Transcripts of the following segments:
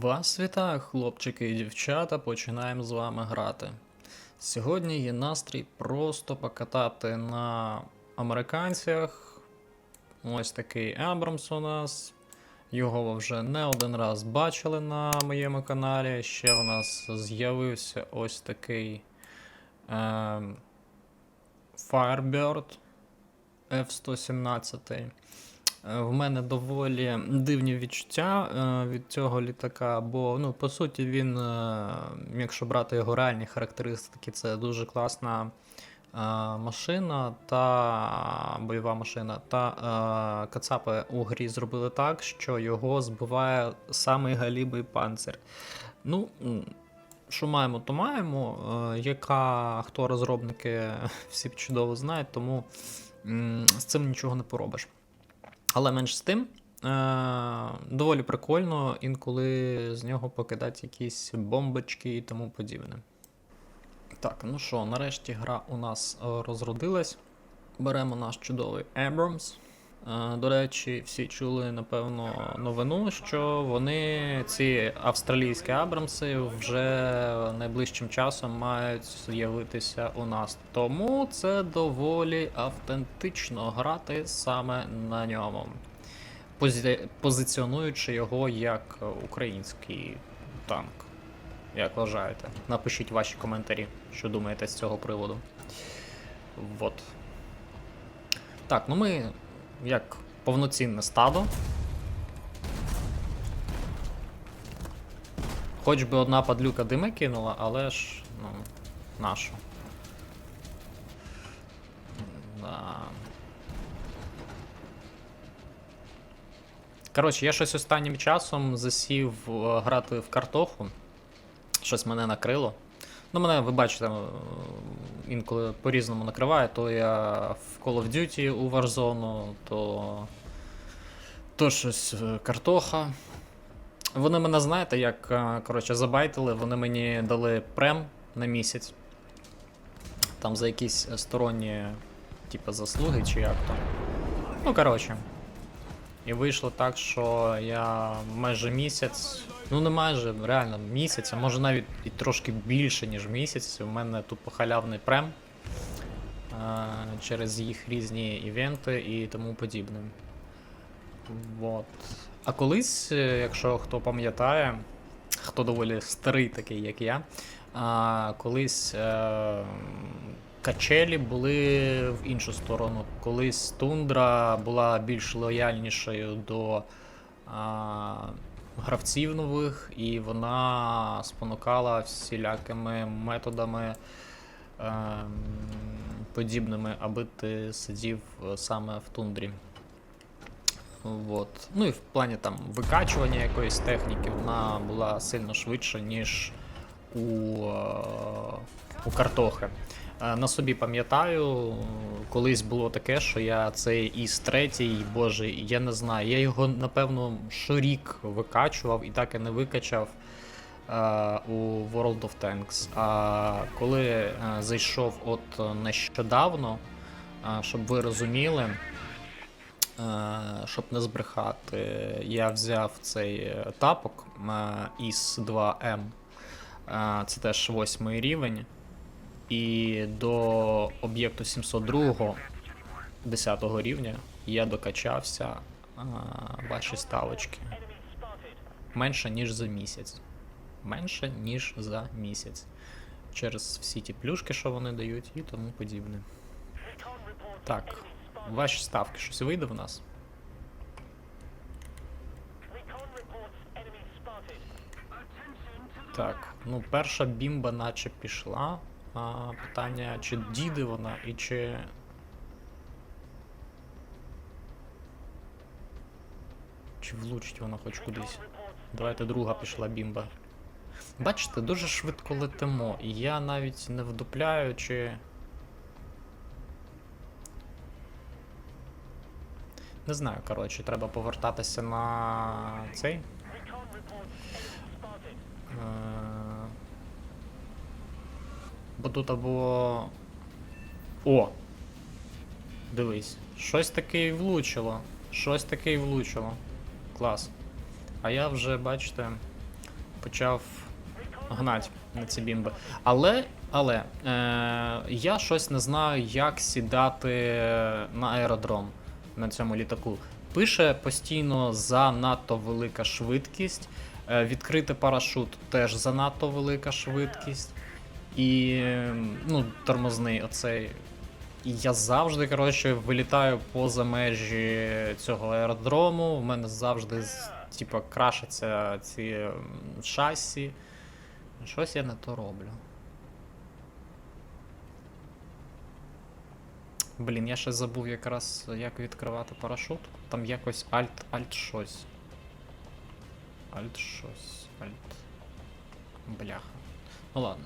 Вас вітаю, хлопчики і дівчата, починаємо з вами грати. Сьогодні є настрій просто покатати на американцях. Ось такий Абрамс у нас. Його ви вже не один раз бачили на моєму каналі. Ще в нас з'явився ось такий ем, Firebird F-117. Е, В мене доволі дивні відчуття е, від цього літака, бо ну, по суті він, е, якщо брати його реальні характеристики, це дуже класна машина та бойова машина. Та кацапи у грі зробили так, що його збиває самий галібий панцир. Ну, що маємо, то маємо. Яка хто розробники всі чудово знають, тому з цим нічого не поробиш. Але менш з тим, е- доволі прикольно інколи з нього покидати якісь бомбочки і тому подібне. Так, ну що, нарешті гра у нас е, розродилась. Беремо наш чудовий Abrams. Е, До речі, всі чули, напевно, новину, що вони, ці австралійські Абрамси, вже найближчим часом мають з'явитися у нас. Тому це доволі автентично грати саме на ньому, Пози- позиціонуючи його як український танк. Як вважаєте? Напишіть ваші коментарі, що думаєте з цього приводу. Вот. Так, ну ми як повноцінне стадо. Хоч би одна падлюка дими кинула, але ж, ну, нашу. Да. Коротше, я щось останнім часом засів е, грати в картоху. Щось мене накрило. Ну, мене, ви бачите, інколи по-різному накриває, то я в Call of Duty у Warzone, то, то щось е, картоха. Вони мене знаєте, як е, коротше, забайтили, вони мені дали прем на місяць. Там за якісь сторонні, типу, заслуги чи як то. Ну, коротше. І вийшло так, що я майже місяць, ну не майже, реально місяць, а може навіть і трошки більше, ніж місяць. У мене тупо халявний прем е, через їх різні івенти і тому подібне. Вот. А колись, е, якщо хто пам'ятає, хто доволі старий такий, як я, а, колись е, качелі були в іншу сторону. Колись тундра була більш лояльнішою до а, гравців нових, і вона спонукала всілякими методами ем, подібними, аби ти сидів е, саме в тундрі. Вот. Ну і в плані там викачування якоїсь техніки вона була сильно швидша, ніж у, е, у картохи. Е, На собі пам'ятаю, колись було таке, що я цей із третій, боже, я не знаю, я його напевно щорік викачував і так і не викачав е, у World of Tanks. А коли е, зайшов от нещодавно, щоб ви розуміли, щоб не збрехати, я взяв цей тапок із 2М. Е, Це теж восьмий рівень. І до об'єкту 702 10 рівня я докачався е, ваші ставочки. Менше, ніж за місяць. Менше, ніж за місяць. Через всі ті плюшки, що вони дають, і тому подібне. Так, ваші ставки, щось вийде в нас? Так, ну перша бімба наче пішла. А, питання, чи діде вона і чи. Чи влучить вона хоч кудись? Давайте друга пішла бімба. Бачите, дуже швидко летимо, і я навіть не вдупляю, чи. Не знаю, коротше, треба повертатися на цей. Бо тут або. О! Дивись, щось таке і влучило. Щось таке і влучило. Клас. А я вже, бачите. почав гнати на ці бімби. Але, але е, я щось не знаю, як сідати на аеродром на цьому літаку. Пише постійно занадто велика швидкість. Е, відкрити парашут теж занадто велика швидкість. І ну, тормозний оцей. І я завжди, коротше, вилітаю поза межі цього аеродрому. У мене завжди типа крашаться ці шасі. Щось я не то роблю. Блін, я ще забув якраз як відкривати парашут. Там якось альт, альт щось. Альт щось. Альт. Бляха. Ну ладно.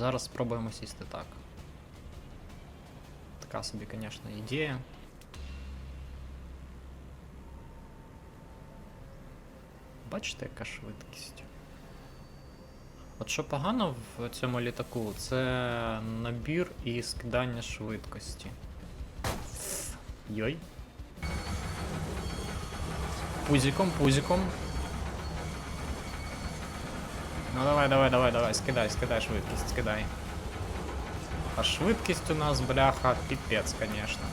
Зараз спробуємо сісти так. Така собі, звісно, ідея. Бачите, яка швидкість? От що погано в цьому літаку, це набір і скидання швидкості. Йой. Пузиком, пузиком. Ну давай, давай, давай, давай, скидай, скидай швидкість, скидай. А швидкість у нас, бляха, піпець, конечно.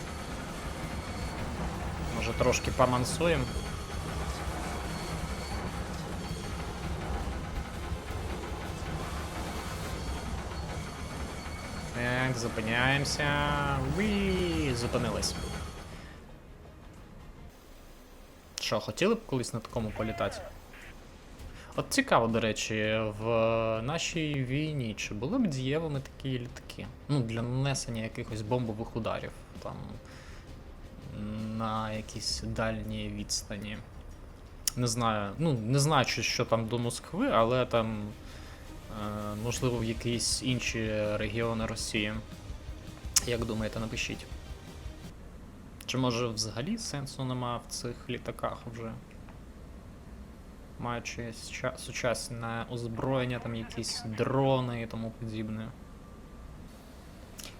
Може трошки помансуємо. Так, зупиняємося. Уі, зупинились. Що, хотіли б колись на такому політати? От цікаво, до речі, в нашій війні чи були б дієвими такі літаки? Ну, для нанесення якихось бомбових ударів там на якісь дальні відстані. Не знаю, ну, не знаю, що там до Москви, але там, е, можливо, в якісь інші регіони Росії. Як думаєте, напишіть. Чи може взагалі сенсу нема в цих літаках вже? Маючи сучасне озброєння, там якісь дрони і тому подібне.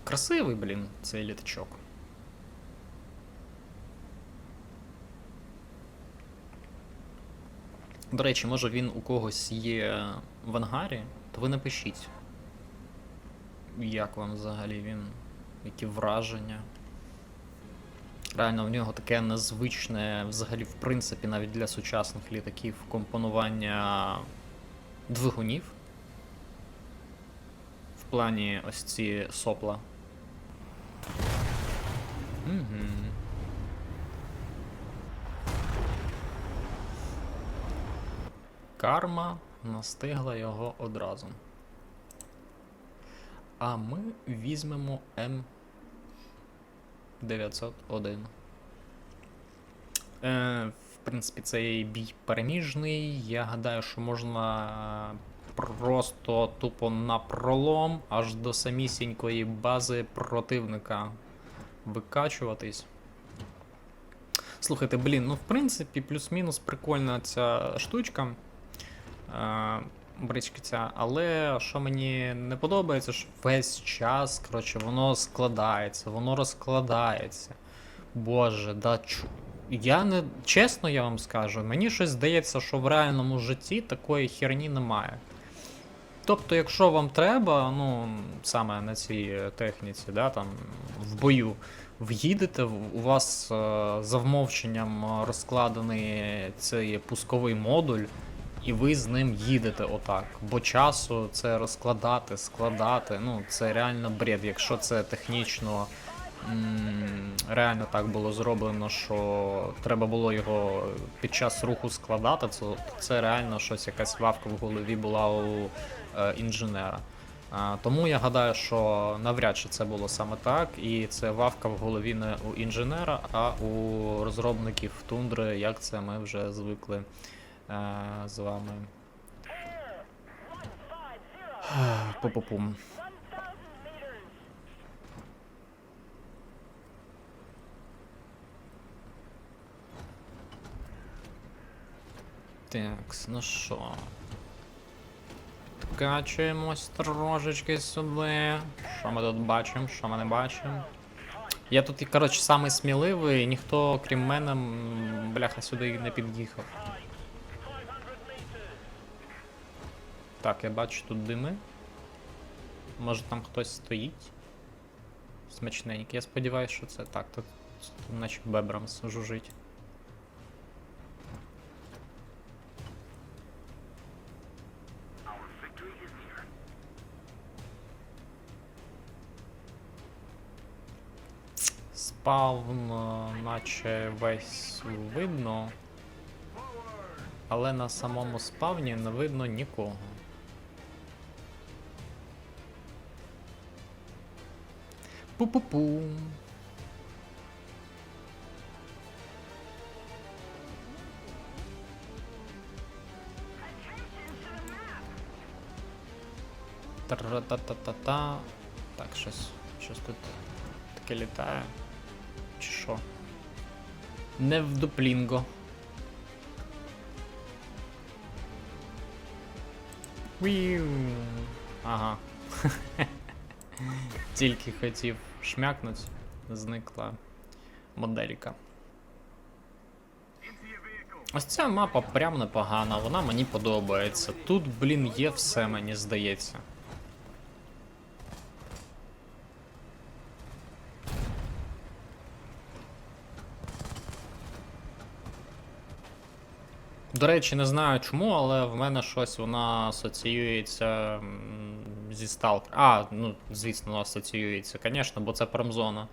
Красивий, блін, цей літачок. До речі, може він у когось є в ангарі, то ви напишіть. Як вам взагалі він? Які враження? Реально, в нього таке незвичне, взагалі, в принципі, навіть для сучасних літаків компонування двигунів. В плані ось ці сопла. Угу. Карма настигла його одразу. А ми візьмемо М901. Е, в принципі, цей бій переміжний. Я гадаю, що можна просто тупо на пролом аж до самісінької бази противника викачуватись. Слухайте, блін, ну в принципі, плюс-мінус прикольна ця штучка. Е, бричка але що мені не подобається, що весь час, коротше, воно складається, воно розкладається. Боже, да чу. Я не. Чесно я вам скажу, мені щось здається, що в реальному житті такої херні немає. Тобто, якщо вам треба, ну, саме на цій техніці, да, там, в бою, в'їдете, у вас е, за вмовченням е, розкладений цей пусковий модуль, і ви з ним їдете отак. Бо часу це розкладати, складати, ну, це реально бред. Якщо це технічно реально так було зроблено, що треба було його під час руху складати, то це реально щось, якась вавка в голові була у е, інженера. Тому я гадаю, що навряд чи це було саме так, і це вавка в голові не у інженера, а у розробників тундри, як це ми вже звикли е, з вами. Пу-пу-пум. Так, ну що. Качуємось трошечки сюди. Що ми тут бачимо, що ми не бачимо. Я тут, коротше, самий сміливий, ніхто, крім мене, бляха, сюди не під'їхав. Так, я бачу тут дими. Може там хтось стоїть. Смачненький. Я сподіваюся, що це так. Тут, тут наче Бебрамс жужить. Спавн, е, наче весь видно. Але на самому спавні не видно нікого. Пу-пу-пу. Тра-та-та-та-та. Так, щось, щось тут таке літає. Чи що? Не в дуплінго. Ага. Тільки хотів шмякнуть, зникла моделька. Ось ця мапа прям непогана, вона мені подобається. Тут, блін, є все, мені здається. До речі, не знаю чому, але в мене щось вона асоціюється зі Сталкер. А, ну, звісно, асоціюється, звісно, бо це промзона.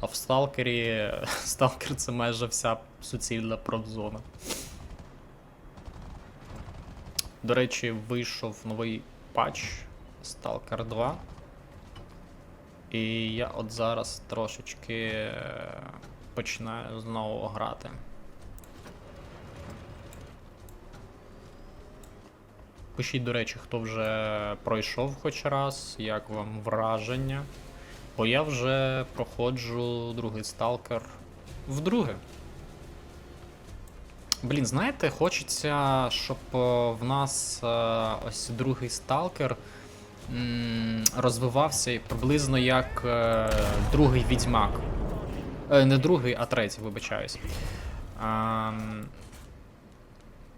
А в Сталкері Сталкер це майже вся суцільна промзона. До речі, вийшов новий патч Stalker 2. І я от зараз трошечки е, починаю знову грати. Пишіть, до речі, хто вже пройшов хоч раз, як вам враження. Бо я вже проходжу другий сталкер вдруге. Блін, знаєте, хочеться, щоб е, в нас е, ось другий сталкер розвивався приблизно як е, другий відьмак. Не другий, а третій, вибачаюсь.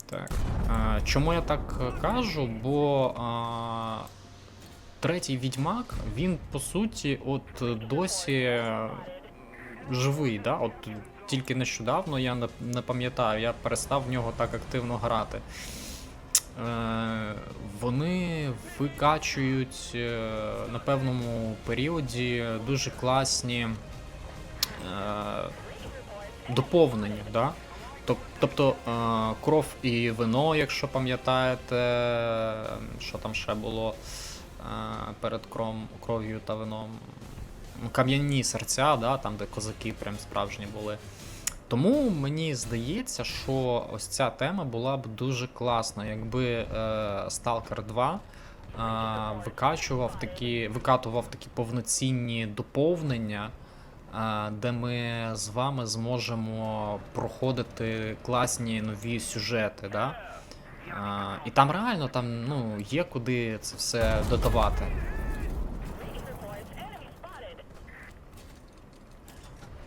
Так. А, чому я так е, кажу? Бо а, третій відьмак, він по суті, от е, досі е, живий, да? От тільки нещодавно я не, не пам'ятаю, я перестав в нього так активно грати. Вони викачують на певному періоді дуже класні доповнення. Да? Тоб- Тобто е, кров і вино, якщо пам'ятаєте, що там ще було е, перед кров'ю та вином. Ну, Кам'яні серця, да, там, де козаки прям справжні були. Тому мені здається, що ось ця тема була б дуже класна, якби е, Stalker 2 е, викачував такі, викатував такі повноцінні доповнення де ми з вами зможемо проходити класні нові сюжети. Да? І там реально там, ну, є куди це все додавати.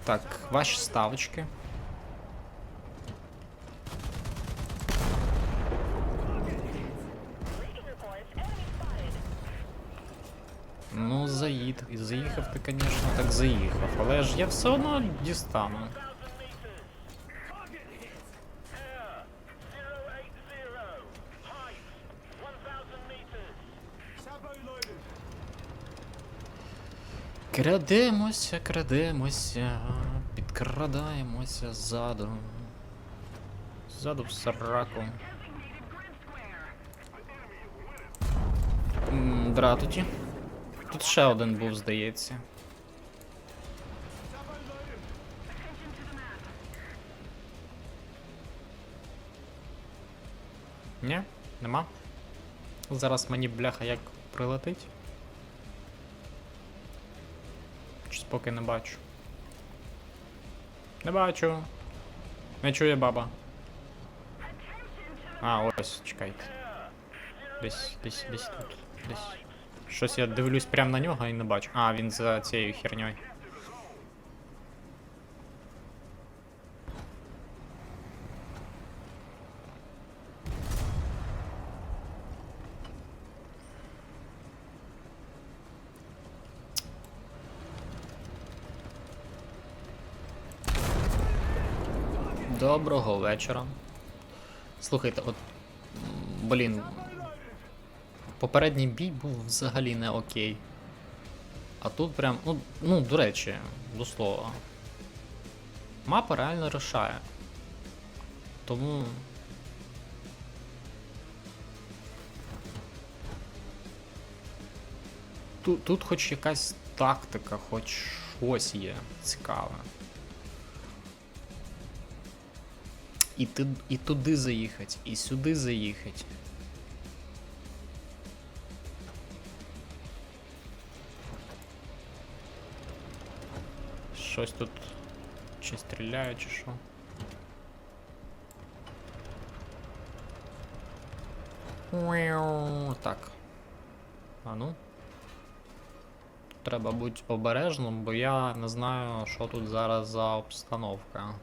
Так, ваші ставочки. Ну, заїд. І заїхав ти, звісно, так заїхав. Але ж я все одно дістану. Крадемося, крадемося, підкрадаємося ззаду. Ззаду в сраку. Дратуті. Тут ще один був, здається. Ні? Нема? Зараз мені бляха як прилетить. Щось поки не бачу. Не бачу. Не чує баба. А, ось, чекайте. Десь, десь, десь тут. Десь. Щось я дивлюсь прямо на нього і не бачу. А, він за цією херньою. Доброго вечора. Слухайте, от. Блін, Попередній бій був взагалі не окей. А тут прям. Ну, ну до речі, до слова. Мапа реально рішає. Тому. Тут, тут хоч якась тактика, хоч щось є цікаве. І, і туди заїхати, і сюди заїхати. Щось тут чи стріляють, чи що. Так. А ну. Треба бути обережним, бо я не знаю, що тут зараз за обстановка.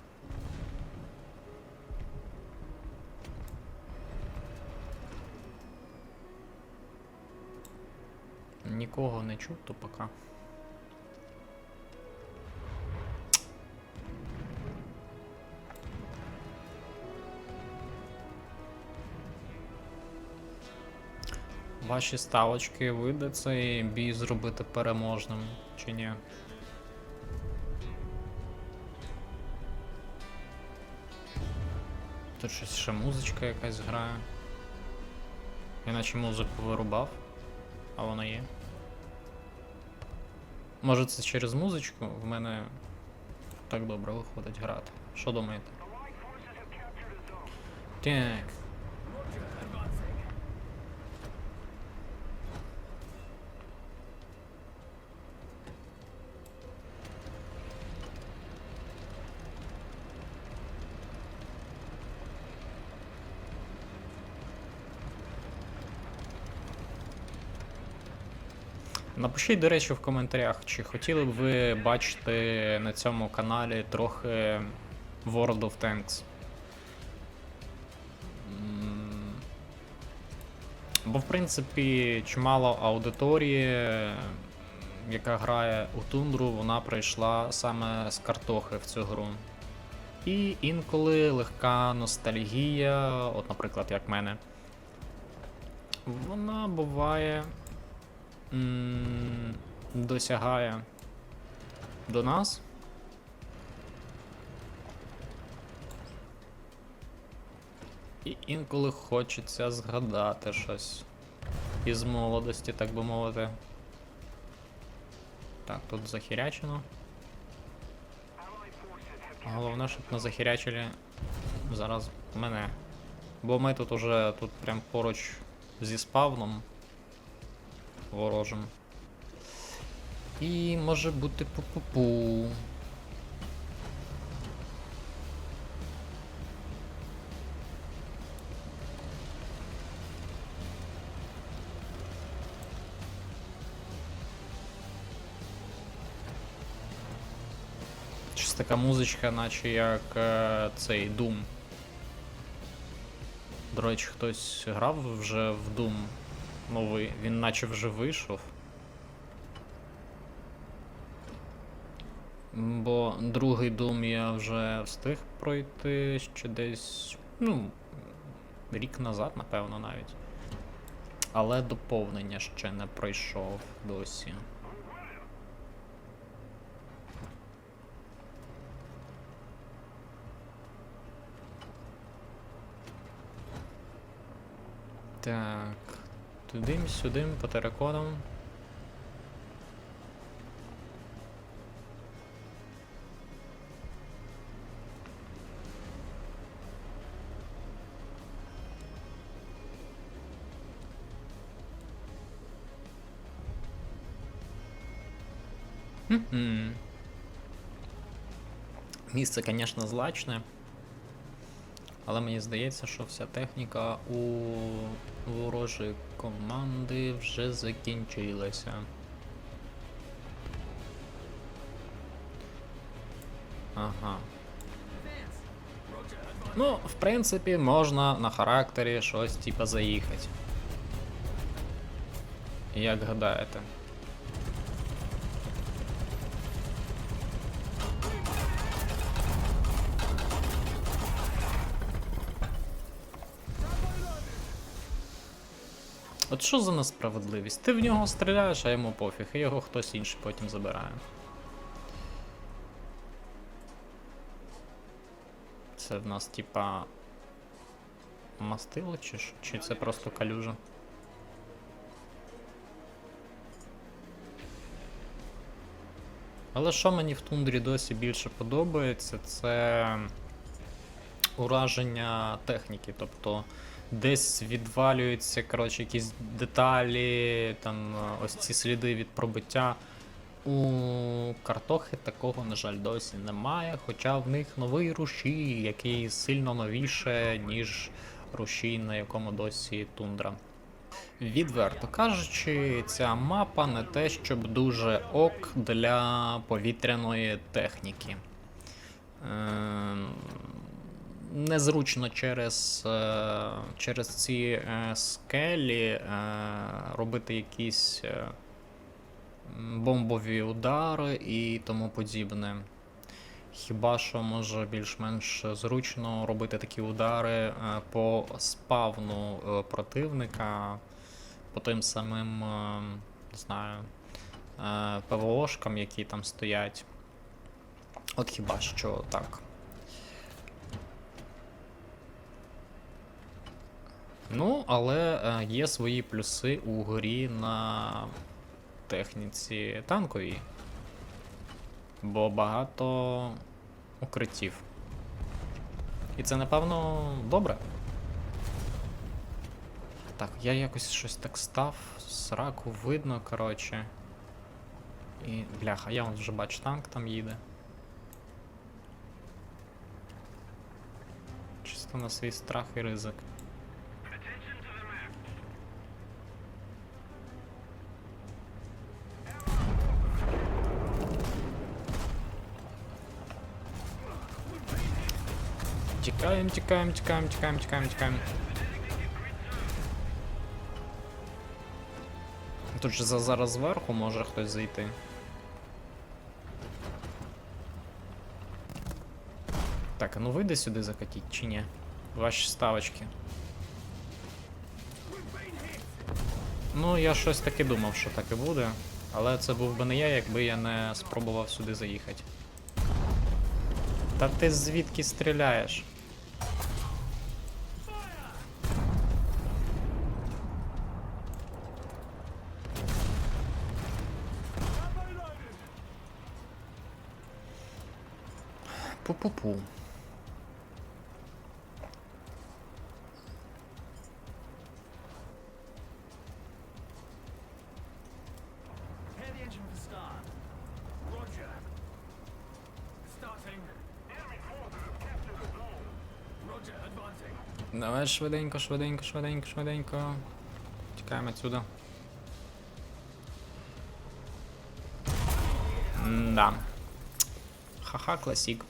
Нікого не чув, то пока. Ваші ставочки вийде цей бій зробити переможним чи ні? Тут щось ще музичка якась грає. Я наче музику вирубав, а вона є. Може це через музичку в мене так добре виходить грати. Що думаєте? Так. Напишіть, до речі, в коментарях, чи хотіли б ви бачити на цьому каналі трохи World of Tanks. Бо, в принципі, чимало аудиторії, яка грає у тундру, вона прийшла саме з картохи в цю гру. І інколи легка ностальгія, от, наприклад, як мене, вона буває м, досягає до нас. І інколи хочеться згадати щось із молодості, так би мовити. Так, тут захірячено. Головне, щоб не захірячили зараз мене. Бо ми тут уже тут прям поруч зі спавном ворожим. І може бути пу-пу-пу. Щось така музичка, наче як е, цей Doom. До речі, хтось грав вже в Doom новий, він наче вже вийшов. Бо другий Doom я вже встиг пройти ще десь, ну, рік назад, напевно, навіть. Але доповнення ще не пройшов досі. Так. Тудим-сюдим по тераконам. Місце, звісно, злачне. Але мені здається, що вся техніка у ворожої команди вже закінчилася. Ага. Ну, в принципі, можна на характері щось типа заїхати. Як гадаєте? От що за несправедливість? Ти в нього стріляєш, а йому пофіг, і його хтось інший потім забирає. Це в нас типа. Мастило чи, чи це просто калюжа? Але що мені в тундрі досі більше подобається, це ураження техніки. Тобто десь відвалюються коротше, якісь деталі, там е, ось ці сліди від пробиття. У картохи такого, на жаль, досі немає, хоча в них новий рушій, який сильно новіше, ніж рушій, на якому досі тундра. Відверто кажучи, ця мапа не те, щоб дуже ок для повітряної техніки. Ем, Незручно через, е, через ці е, скелі е, робити якісь бомбові удари і тому подібне. Хіба що може більш-менш зручно робити такі удари по спавну противника, по тим самим, не знаю, ПВОшкам, які там стоять. От хіба що так. Ну, але е, є свої плюси у грі на техніці танковій. Бо багато укриттів. І це, напевно, добре. Так, я якось щось так став, сраку видно, коротше. І. Бляха, я вже бачу, танк там їде. Чисто на свій страх і ризик. Тікаємо, тікаємо, тікаємо, тікаємо, тікаємо, тікаємо. Тут же за- зараз зверху може хтось зайти. Так, а ну вийде сюди закатіть чи ні? Ваші ставочки. Ну, я щось таки думав, що так і буде. Але це був би не я, якби я не спробував сюди заїхати. Та ти звідки стріляєш? Advancing. Давай швиденько, швиденько, швиденько, швиденько. Тікаємо отсюда. Да. Ха-ха, класік.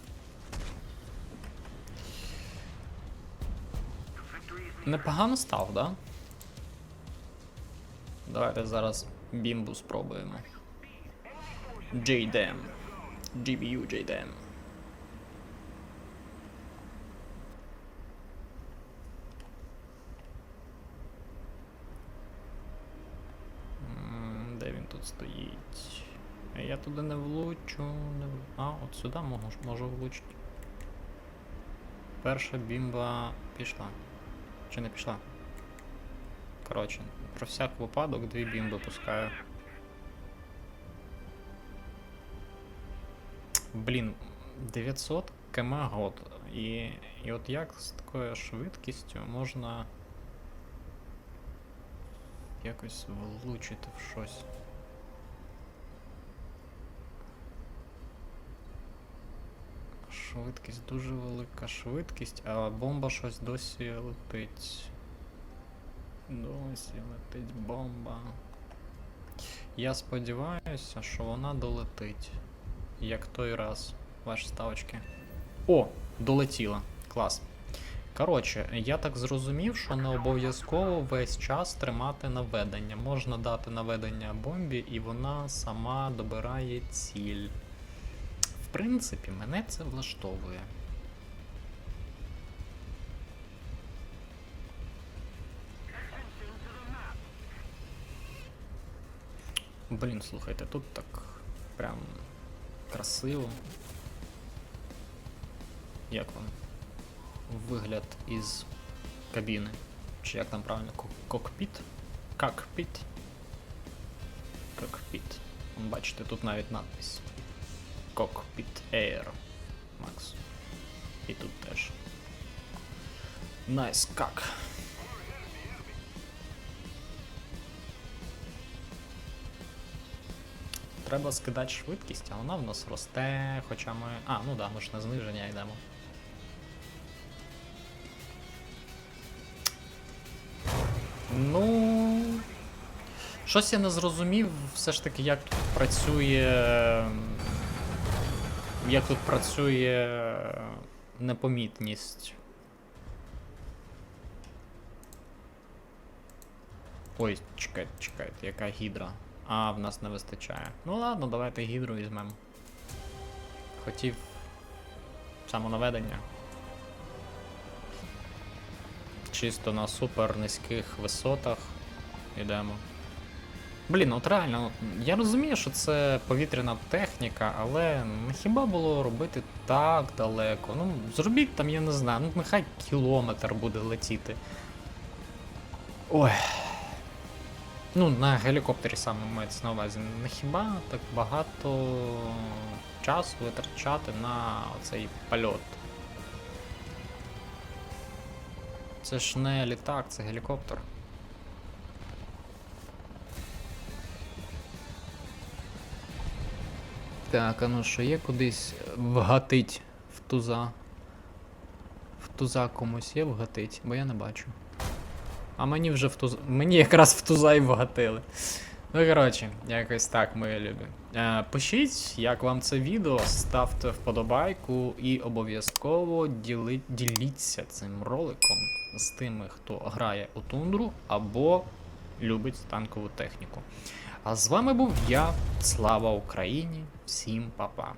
Непогано став, да? Давайте зараз бімбу спробуємо. JDM. GBU JDM. Де він тут стоїть? Я туди не влучу. Не... в- А, от сюди можу, можу влучити. Перша бімба пішла. Чи не пішла? Коротше, про всяк випадок дві бімби пускаю. Блін, 900 км год. І, і от як з такою швидкістю можна якось влучити в щось. Швидкість, дуже велика швидкість, а бомба щось досі летить. Досі летить бомба. Я сподіваюся, що вона долетить. Як той раз. Ваші ставочки. О, долетіла. Клас. Коротше, я так зрозумів, що не обов'язково весь час тримати наведення. Можна дати наведення бомбі, і вона сама добирає ціль. Принципі, мене це влаштовує. Блін, слухайте, тут так прям красиво. Як вам? Вигляд із кабіни. Чи як там правильно? Кокпіт? Кокпіт. Кокпіт. Бачите, тут навіть надпись. Cockpit Air. Макс. І тут теж. Найс как. Треба скидати швидкість, а вона в нас росте, хоча ми. А, ну да, ми ж на зниження йдемо. Ну. Щось я не зрозумів, все ж таки, як тут працює. Як тут працює непомітність. Ой, чекайте, чекайте, яка гідра. А, в нас не вистачає. Ну ладно, давайте гідру візьмемо. Хотів самонаведення. Чисто на супер низьких висотах йдемо. Блін, от реально, я розумію, що це повітряна техніка, але не хіба було робити так далеко? Ну, зробіть там, я не знаю, ну нехай кілометр буде летіти. Ой. Ну, на гелікоптері саме мається на увазі. Не хіба так багато часу витрачати на цей польот? Це ж не літак, це гелікоптер. Так, а ну що, є кудись вгатить в туза? В туза комусь є вгатить, бо я не бачу. А мені вже в туза. Мені якраз в туза і вгатили. Ну, коротше, якось так, мої любі. Е, пишіть, як вам це відео, ставте вподобайку і обов'язково діли... діліться цим роликом з тими, хто грає у тундру або любить танкову техніку. А з вами був я, Слава Україні, всім папа.